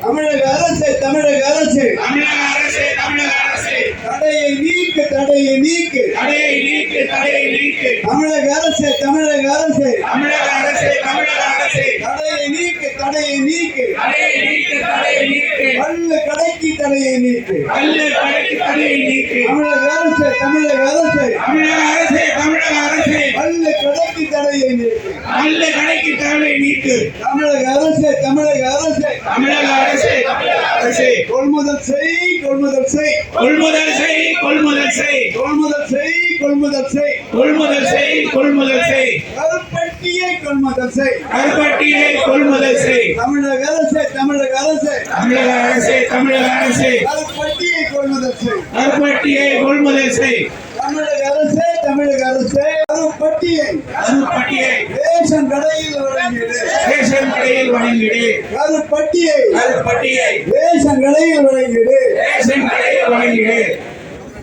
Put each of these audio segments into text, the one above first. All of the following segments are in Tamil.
தமிழக அரசு தமிழக அரசு தமிழக அரசு தமிழக அரசு. தடையை நீக்கு தடையை நீக்கு. தடையை நீக்கு தடையை நீக்கு தமிழக அரசு தமிழக அரசு. தமிழக அரசு தமிழக அரசு தடையை நீக்கு தடையை நீக்கு. தடையை நீக்கு தடையை நீக்கு. பல்லு கடைக்கு தடையை நீக்கு. கல்லு கடைக்கு தடையை நீக்கு. தமிழக அரசு தமிழக அரசு. தமிழக அரசு தமிழக அரசு. பல்லு கடைக்கு தடையை நீக்கு. கல்லு கடைக்கு தடையை நீக்கு. தமிழக அரசு தமிழக அரசு. தமிழக அரசு தமிழக அரசு. கொள்முதல் செய் கொள்முதல் செய். கொள்முதல் செய் கொள்முதல் செய். கொள்முதல் செய் கொள்முதல் செய். கொள்முதல் செய் கொள்முதல் செய். கருப்பட்டியை கொள்முதல் செய். கருப்பட்டியை கொள்முதல் செய். தமிழக அரசு தமிழக அரசு. தமிழக அரசு தமிழக அரசு. கருப்பட்டியை கொள்முதல் செய். கருப்பட்டியை கொள்முதல் செய். தமிழக அரசு தமிழக அரசு கருப்பட்டியை. கருப்பட்டியை. ரேஷன் கடையில் வழங்கியது ரேஷன் கடையில் வழங்கிடு. கருப்பட்டியை. கருப்பட்டியை. ரேஷன் கடையில் வழங்கியது ரேஷன் கடையில் வழங்கிடு.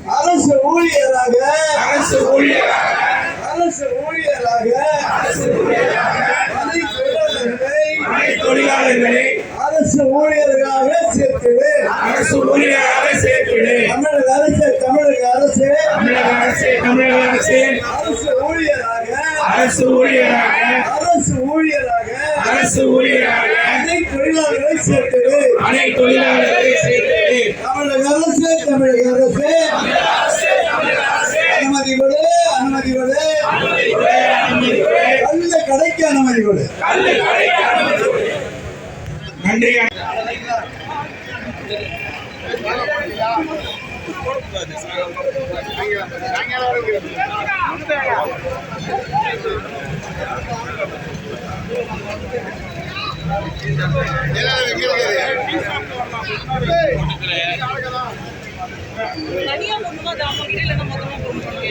அரசு ஊழியராக அரசு ஊழியராக அரசு ஊழியராக தொழிலாளர்களை பணி தொழிலாளர்களை அரசு ஊழியர்களாக சேர்த்தது அரசு ஊழியராக சேர்த்திடு தமிழக அரசு தமிழக அரசு. தமிழக அரசு தமிழக அரசு. அரசு ஊழியராக அரசு ஊழியராக அரசு ஊழியராக அரசு ஊழியராக பணி தொழிலாளர்களை சேர்த்தது பணி தொழிலாளர்களை சேர்த்திடு தமிழக அரசு தமிழக அரசு அனுமதி கொடு அனுமதி கொடு கல்ல கடைக்கு அனுமதி கொடு நன்றி. தனியா கொண்டு வந்து அவங்க கிட்ட இல்லைன்னா மொத்தமா கொண்டு